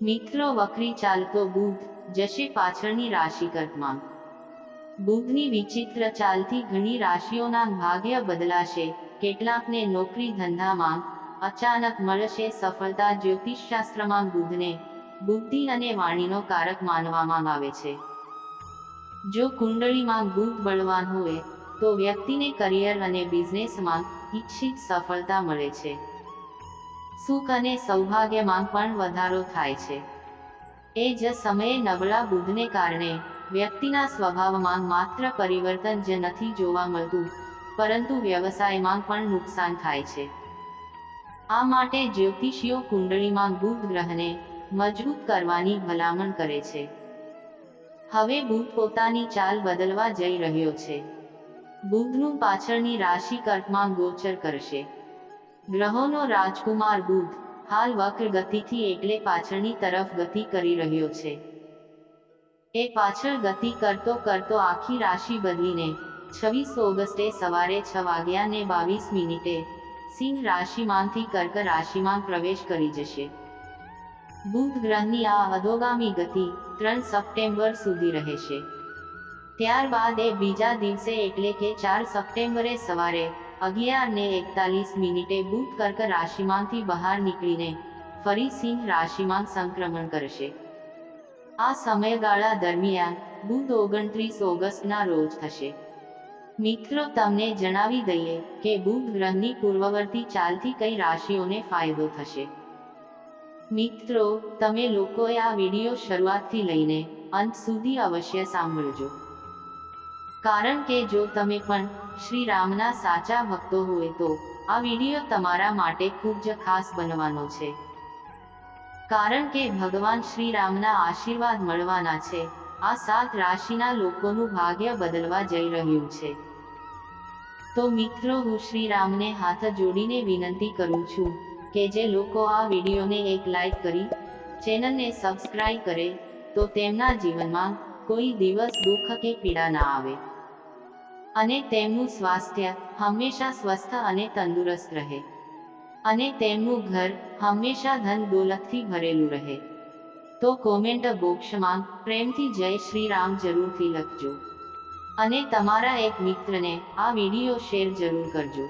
મિત્રો વક્રી ચાલતો બુધ, જશે પાછળની રાશિ કર્કમાં બુધની વિચિત્ર ચાલથી ઘણી રાશિઓના ભાગ્ય બદલાશે, કેટલાકને નોકરી ધંધામાં અચાનક મળશે સફળતા જ્યોતિષશાસ્ત્રમાં બુધને, બુદ્ધિ અને વાણીનો કારક માનવામાં આવે છે. જો કુંડળીમાં બુધ બળવાન હોય, તો વ્યક્તિને કરિયર અને બિઝનેસમાં ઈચ્છિત સફળતા મળે છે. સુખ અને સૌભાગ્યમાં પણ વધારો થાય છે. એ જ સમયે નબળા બુધને કારણે વ્યક્તિના સ્વભાવમાં માત્ર પરિવર્તન જ નથી જોવા મળતું, પરંતુ વ્યવસાયમાં પણ નુકસાન થાય છે. આ માટે જ્યોતિષીઓ કુંડળીમાં બુધ ગ્રહને મજબૂત કરવાની ભલામણ કરે છે. હવે બુધ પોતાની ચાલ બદલવા જઈ રહ્યો છે. બુધનું પાછળની રાશિ કર્કમાં ગોચર કરશે. ગ્રહોનો રાજકુમાર બુધ, હાલ વક્ર ગતિથી એટલે પાછળની તરફ ગતિ કરી રહ્યો છે. એ પાછળ ગતિ કરતો કરતો આખી રાશિ બદલીને, છવ્વીસ ઓગસ્ટે સવારે છ વાગ્યા ને બાવીસ મિનિટે, સિંહ રાશિમાંથી કર્ક રાશિમાં પ્રવેશ કરી જશે. બુધ ગ્રહની આ અધોગામી ગતિ ત્રણ સપ્ટેમ્બર સુધી રહેશે. ત્યારબાદ એ બીજા દિવસે એટલે કે ચાર સપ્ટેમ્બરે સવારે અગિયાર ને એકતાલીસ મિનિટે બુધ કર્ક રાશિમાંથી બહાર નીકળીને ફરી સિંહ રાશિમાં સંક્રમણ કરશે. આ સમયગાળા દરમિયાન બુધ ઓગણત્રીસ ઓગસ્ટના રોજ થશે. મિત્રો, તમને જણાવી દઈએ કે બુધ ગ્રહની પૂર્વવર્તી ચાલથી કઈ રાશિઓને ફાયદો થશે. મિત્રો, તમે લોકોએ આ વિડિયો શરૂઆતથી લઈને અંત સુધી અવશ્ય સાંભળજો. કારણ કે જો તમે પણ શ્રી રામના સાચા ભક્તો હોય તો આ વીડિયો તમારા માટે ખૂબ જ ખાસ બનવાનો છે. કારણ કે ભગવાન શ્રી રામના આશીર્વાદ મળવાના છે, આ સાત રાશિના લોકોનું ભાગ્ય બદલવા જઈ રહ્યું છે. તો મિત્રો, હું શ્રી રામને હાથ જોડીને વિનંતી કરું છું કે જે લોકો આ વિડીયોને એક લાઈક કરી, ચેનલને સબસ્ક્રાઇબ કરે, તો તેમના જીવનમાં કોઈ દિવસ દુઃખ કે પીડા ના આવે. અને તેમનું સ્વાસ્થ્ય હંમેશા સ્વસ્થ અને તંદુરસ્ત રહે. અને તેમનું ઘર હંમેશા ધન દોલતથી ભરેલું રહે. તો કોમેન્ટ બોક્સમાં પ્રેમથી જય શ્રી રામ જરૂરથી લખજો. અને તમારા એક મિત્રને આ વીડિયો શેર જરૂર કરજો.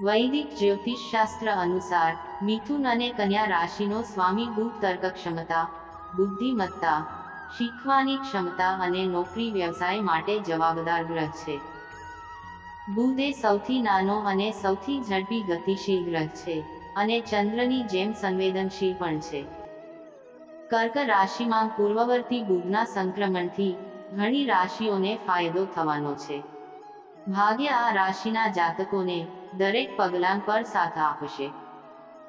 વૈદિક જ્યોતિષ શાસ્ત્ર અનુસાર મિથુન અને કન્યા રાશિનો સ્વામી બુધ તર્ક ક્ષમતા બુદ્ધિમત્તા શીખવાની ક્ષમતા અને નોકરી વ્યવસાય માટે જવાબદાર ગ્રહ છે. બુધ એ સૌથી નાનો અને સૌથી ઝડપી ગતિશીલ ગ્રહ છે અને ચંદ્રની જેમ સંવેદનશીલ પણ છે. કર્ક રાશિમાં પૂર્વવર્તી બુધના સંક્રમણથી ઘણી રાશિઓને ફાયદો થવાનો છે. ભાગ્ય આ રાશિના જાતકોને દરેક પગલાં પર સાથ આપશે.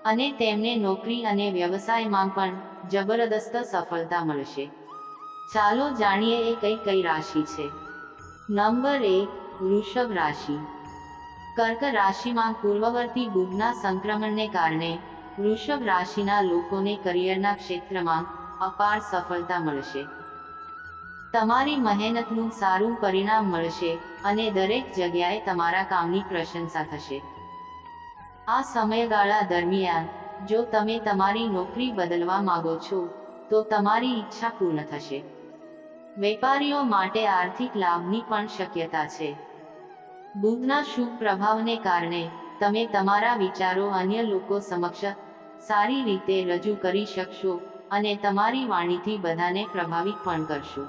અને તેમને નોકરી અને વ્યવસાયમાં પણ જબરદસ્ત સફળતા મળશે. ચાલો જાણીએ એ કઈ કઈ રાશિ છે. નંબર એક, વૃષભ રાશિ. કર્ક રાશિમાં પૂર્વવર્તી બુધના સંક્રમણને કારણે વૃષભ રાશિના લોકોને કરિયરના ક્ષેત્રમાં અપાર સફળતા મળશે. તમારી મહેનતનું સારું પરિણામ મળશે અને દરેક જગ્યાએ તમારા કામની પ્રશંસા થશે. આ સમયગાળા દરમિયાન, જો તમે તમારી નોકરી બદલવા માંગો છો તો તમારી ઈચ્છા પૂર્ણ થશે. વેપારીઓ માટે આર્થિક લાભની પણ શક્યતા છે. બુધના શુભ પ્રભાવને કારણે તમે તમારા વિચારો અન્ય લોકો સમક્ષ સારી રીતે રજૂ કરી શકશો અને તમારી વાણીથી બધાને પ્રભાવિત પણ કરશો.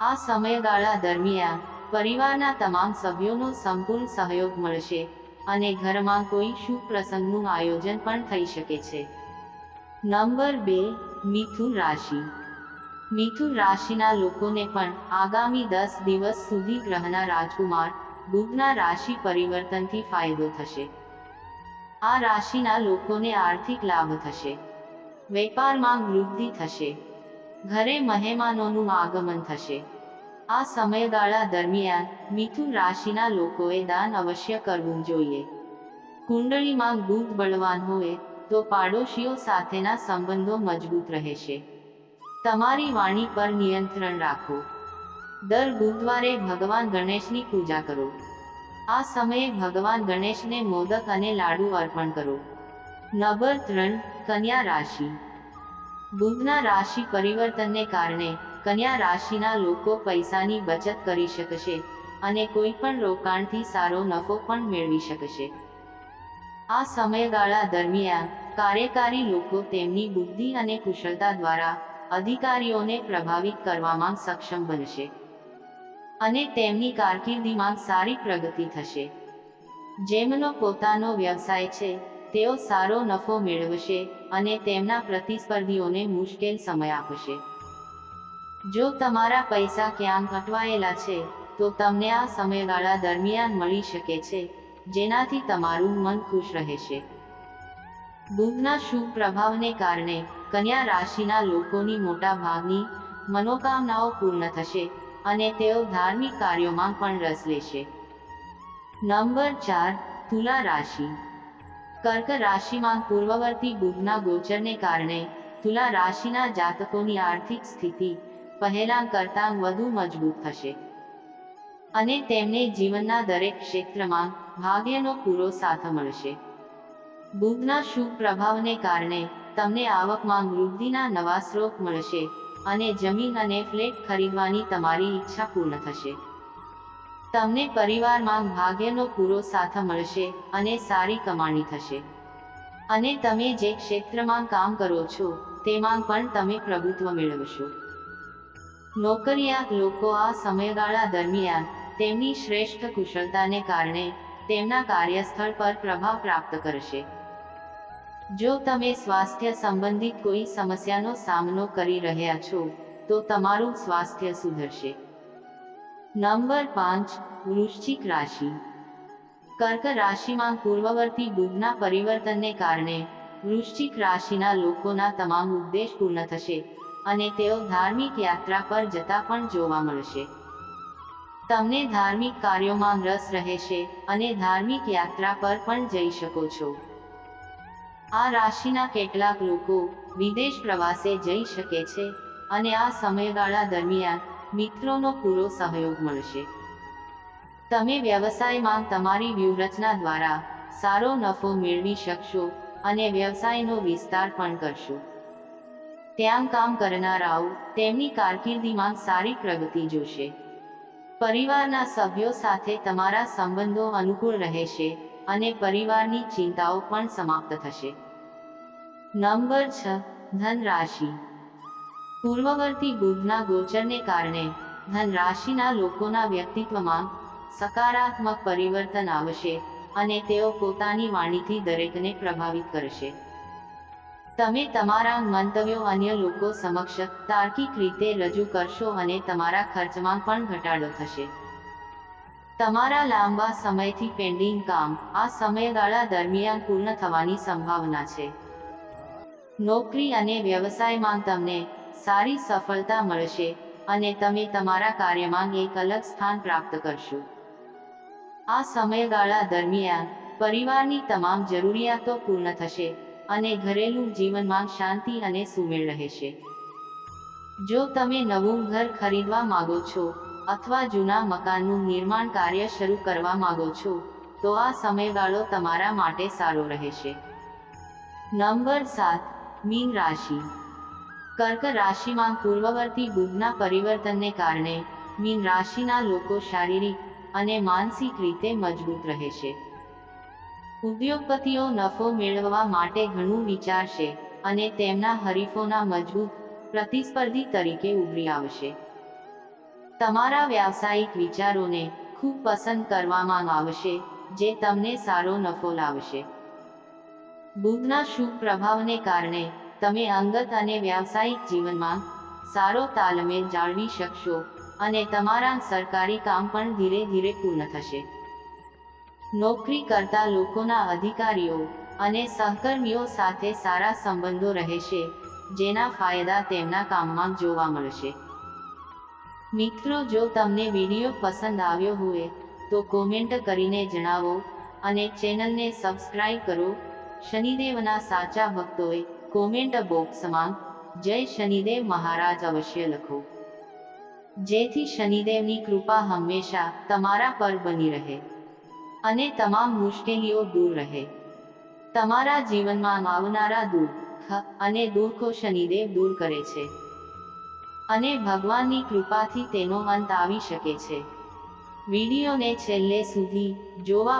આ સમયગાળા દરમિયાન પરિવારના તમામ સભ્યોનો સંપૂર્ણ સહયોગ મળશે અને ઘરમાં કોઈ શુભ પ્રસંગનું આયોજન પણ થઈ શકે છે. નંબર બે મિથુન રાશિ. મિથુન રાશિના લોકોને પણ આગામી દસ દિવસ સુધી ગ્રહના રાજકુમાર બુધના રાશિ પરિવર્તનથી ફાયદો થશે. આ રાશિના લોકોને આર્થિક લાભ થશે. વેપારમાં વૃદ્ધિ થશે. ઘરે મહેમાનોનું આગમન થશે. આ સમયગાળા દરમિયાન મિથુન રાશિના લોકોએ દાન અવશ્ય કરવું જોઈએ. કુંડળીમાં બુધ બળવાન હોય તો પાડોશીઓ સાથેના સંબંધો મજબૂત રહેશે. તમારી વાણી પર નિયંત્રણ રાખો. દર બુધવારે ભગવાન ગણેશની પૂજા કરો. આ સમયે ભગવાન ગણેશને મોદક અને લાડુ અર્પણ કરો. નંબર ત્રણ, કન્યા રાશિ. બુધના રાશિ પરિવર્તનને કારણે કન્યા રાશિના લોકો પૈસાની બચત કરી શકશે અને કોઈ પણ રોકાણથી સારો નફો પણ મેળવી શકશે. આ સમયગાળા દરમિયાન કાર્યકારી લોકો તેમની બુદ્ધિ અને કુશળતા દ્વારા અધિકારીઓને પ્રભાવિત કરવામાં સક્ષમ બનશે. અને તેમની કારકિર્દીમાં સારી પ્રગતિ થશે. જેમનો પોતાનો વ્યવસાય છે, તેઓ સારો નફો મેળવશે અને તેમના પ્રતિસ્પર્ધીઓને મુશ્કેલ સમય આપશે. જો તમારા પૈસા ક્યાંક અટવાયેલા છે, તો તમને આ સમયગાળા દરમિયાન મળી શકે છે, જેનાથી તમારું મન ખુશ રહેશે. બુધના શુભ પ્રભાવને કારણે કન્યા રાશિના લોકોની મોટા ભાગની મનોકામનાઓ પૂર્ણ થશે અને તેઓ ધાર્મિક કાર્યોમાં પણ રસ લેશે. નંબર ચાર, તુલા રાશિ. કર્ક રાશિમાં પૂર્વવર્તી બુધના ગોચરને કારણે તુલા રાશિના જાતકોની આર્થિક સ્થિતિ પહેલા કરતાં વધુ મજબૂત થશે. અને તેમને જીવનના દરેક ક્ષેત્રમાં ભાગ્યનો પૂરો સાથ મળશે. બુધના શુભ પ્રભાવને કારણે તમને આવકમાં વૃદ્ધિના નવા સ્ત્રોત મળશે અને જમીન અને ફ્લેટ ખરીદવાની તમારી ઈચ્છા પૂર્ણ થશે. તમને પરિવારમાં ભાગ્યનો પૂરો સાથ મળશે અને સારી કમાણી થશે. અને તમે જે ક્ષેત્રમાં કામ કરો છો, તેમાં પણ તમે પ્રભુત્વ મેળવશો. નોકરિયાત લોકો આ સમયગાળા દરમિયાન તેમની શ્રેષ્ઠ કુશળતાને કારણે તેમના કાર્યસ્થળ પર પ્રભાવ પ્રાપ્ત કરશે. જો તમે સ્વાસ્થ્ય સંબંધિત કોઈ સમસ્યાનો સામનો કરી રહ્યા છો, તો તમારું સ્વાસ્થ્ય સુધરશે. નંબર પાંચ, વૃશ્ચિક રાશિ. કર્ક રાશિમાં પૂર્વવર્તી બુધના પરિવર્તનને કારણે વૃશ્ચિક રાશિના લોકોના તમામ ઉદ્દેશ પૂર્ણ થશે અને તેઓ ધાર્મિક યાત્રા પર જતા પણ જોવા મળશે. તમને ધાર્મિક કાર્યોમાં રસ રહેશે અને ધાર્મિક યાત્રા પર પણ જઈ શકો છો. આ રાશિના કેટલાક લોકો વિદેશ પ્રવાસે જઈ શકે છે અને આ સમયગાળા દરમિયાન મિત્રોનો પૂરો સહયોગ મળશે. તમે વ્યવસાયમાં તમારી વ્યૂહરચના દ્વારા સારો નફો મેળવી શકશો અને વ્યવસાયનો વિસ્તાર પણ કરશો. ત્યાં કામ કરનારાઓ તેમની કારકિર્દીમાં સારી પ્રગતિ જોશે. પરિવારના સભ્યો સાથે તમારા સંબંધો અનુકૂળ રહેશે અને પરિવારની ચિંતાઓ પણ સમાપ્ત થશે. નંબર છ ધન રાશિ પૂર્વવર્તી બુધના ગોચરને કારણે ધન રાશિના લોકોના વ્યક્તિત્વમાં સકારાત્મક પરિવર્તન આવશે અને તેઓ પોતાની વાણીથી દરેકને પ્રભાવિત કરશે. તમે તમારા મંતવ્યો અન્ય લોકો સમક્ષ તાર્કિક રીતે રજૂ કરશો અને તમારા ખર્ચમાં પણ ઘટાડો થશે. તમારા લાંબા સમયથી પેન્ડિંગ કામ, આ સમયગાળા દરમિયાન પૂર્ણ થવાની સંભાવના છે. નોકરી અને વ્યવસાયમાં તમને સારી સફળતા મળશે અને તમે તમારા કાર્યમાં એક અલગ સ્થાન પ્રાપ્ત કરશો. આ સમયગાળા દરમિયાન પરિવારની તમામ જરૂરિયાતો પૂર્ણ થશે અને ઘરેલું જીવનમાં શાંતિ અને સુમેળ રહેશે. જો તમે નવું ઘર ખરીદવા માંગો છો અથવા જૂના મકાનનું નિર્માણ કાર્ય શરૂ કરવા માંગો છો, તો આ સમયગાળો તમારા માટે સારો રહેશે. નંબર સાત, મીન રાશિ. કર્ક રાશિમાં પૂર્વવર્તી બુધના પરિવર્તનને કારણે મીન રાશિના લોકો શારીરિક અને માનસિક રીતે મજબૂત રહેશે. ઉદ્યોગપતિઓ નફો મેળવવા માટે ઘણું વિચારશે અને તેમના હરીફોના મજબૂત, પ્રતિસ્પર્ધી તરીકે ઉભરી આવશે. તમારા વ્યાવસાયિક વિચારોને ખૂબ પસંદ કરવામાં આવશે, જે તમને સારો નફો લાવશે. બુધના શુભ પ્રભાવને કારણે, તમે અંગત અને વ્યાવસાયિક જીવનમાં સારો તાલમેલ જાળવી શકશો અને તમારા સરકારી કામ પણ ધીરે ધીરે પૂર્ણ થશે. નોકરી કરતા લોકોના અધિકારીઓ અને સહકર્મીઓ સાથે સારા સંબંધો રહેશે, જેના ફાયદા તેમના કામમાં જોવા મળશે. મિત્રો, જો તમને વીડિયો પસંદ આવ્યો હોય, તો કોમેન્ટ કરીને જણાવો અને ચેનલને સબસ્ક્રાઇબ કરો. શનિદેવના સાચા ભક્તોએ કોમેન્ટ બોક્સમાં જય શનિદેવ મહારાજ અવશ્ય લખો. જેથી શનિદેવની કૃપા હંમેશા તમારા પર બની રહે અને તમામ મુશ્કેલીઓ દૂર રહે. તમારા જીવનમાં આવનારા દુઃખ અને દુઃખો શનિદેવ દૂર કરે છે. અને ભગવાનની કૃપાથી તેનો અંત આવી શકે છે. વિડીયોને છેલ્લે સુધી જોવા